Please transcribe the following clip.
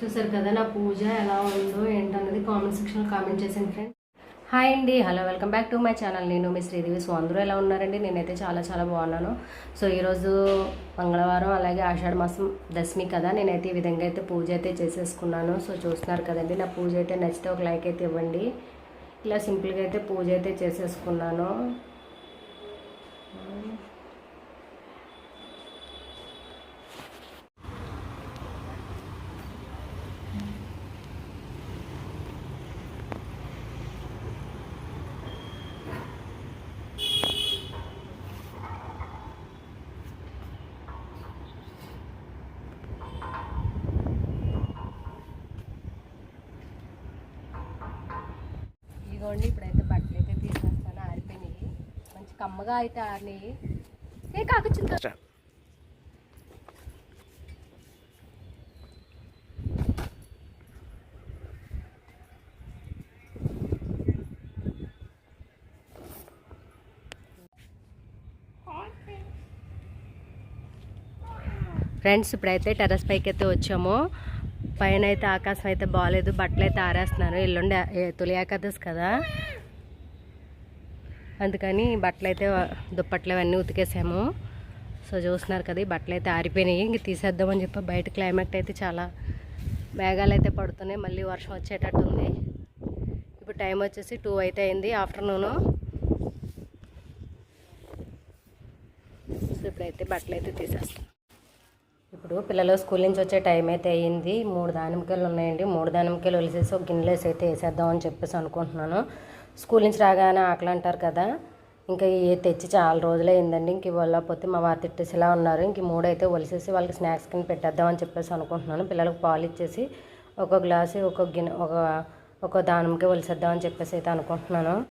చూసారు కదా నా పూజ ఎలా ఉందో ఏంటన్నది కామెంట్ సెక్షన్లో కామెంట్ చేసాను ఫ్రెండ్ హాయ్ అండి hello welcome back to my channel నేను మీ శ్రీదేవి సో అందరూ ఎలా ఉన్నారండి? నేనైతే చాలా చాలా బాగున్నాను. సో ఈరోజు మంగళవారం అలాగే ఆషాఢ మాసం దశమి కదా నేనైతే ఈ విధంగా అయితే పూజ అయితే చేసేసుకున్నాను. సో చూస్తున్నారు కదండి నా పూజ అయితే నచ్చితే ఒక లైక్ అయితే ఇవ్వండి. ఇలా సింపుల్గా అయితే పూజ అయితే చేసేసుకున్నాను. ఇదిగోండి ఇప్పుడైతే బట్టలు అయితే తీసేస్తాను. ఆరిపోయినాయి. మంచి కమ్మగా అయితే ఆరినాయి. ఏ కాకొచ్చింది ఫ్రెండ్స్ ఇప్పుడైతే టెర్రస్ పైకి అయితే వచ్చాము. పైన అయితే ఆకాశం అయితే బాగాలేదు బట్టలు అయితే ఆరేస్తున్నారు. ఎల్లుండి తొలి ఏకాదశి కదా. అందుకని బట్టలు అయితే దుప్పట్లు అవన్నీ ఉతికేసాము. సో చూస్తున్నారు కదా ఈ బట్టలు అయితే ఆరిపోయినాయి. ఇంక తీసేద్దామని చెప్పి బయట క్లైమేట్ అయితే చాలా మేఘాలు అయితే పడుతున్నాయి. మళ్ళీ వర్షం వచ్చేటట్టు ఉంది. ఇప్పుడు టైం వచ్చేసి టూ అయితే అయింది ఆఫ్టర్నూను. సో ఇప్పుడైతే బట్టలు అయితే తీసేస్తాం. ఇప్పుడు పిల్లలు స్కూల్ నుంచి వచ్చే టైం అయితే అయ్యింది. మూడు దానిమ్మకాయలు ఉన్నాయండి. మూడు దానిమ్మకాయలు ఒలిసేసి ఒక గిన్నెలేసి అయితే వేసేద్దాం అని చెప్పేసి అనుకుంటున్నాను. స్కూల్ నుంచి రాగానే ఆకలి అంటారు కదా ఇంకా ఇవి తెచ్చి చాలా రోజులు అయిందండి. ఇంక ఇవ్వలేకపోతే మా వారు తిట్టేసిలా ఉన్నారు. ఇంక మూడైతే మూడు అయితే ఒలిసేసి వాళ్ళకి స్నాక్స్ కింద పెట్టేద్దాం అని చెప్పేసి అనుకుంటున్నాను. పిల్లలకు పాలు ఇచ్చేసి ఒక గ్లాసు ఒక గిన్నె ఒక ఒక దానిమ్మకాయ వలిసేద్దాం అని చెప్పేసి అయితే అనుకుంటున్నాను.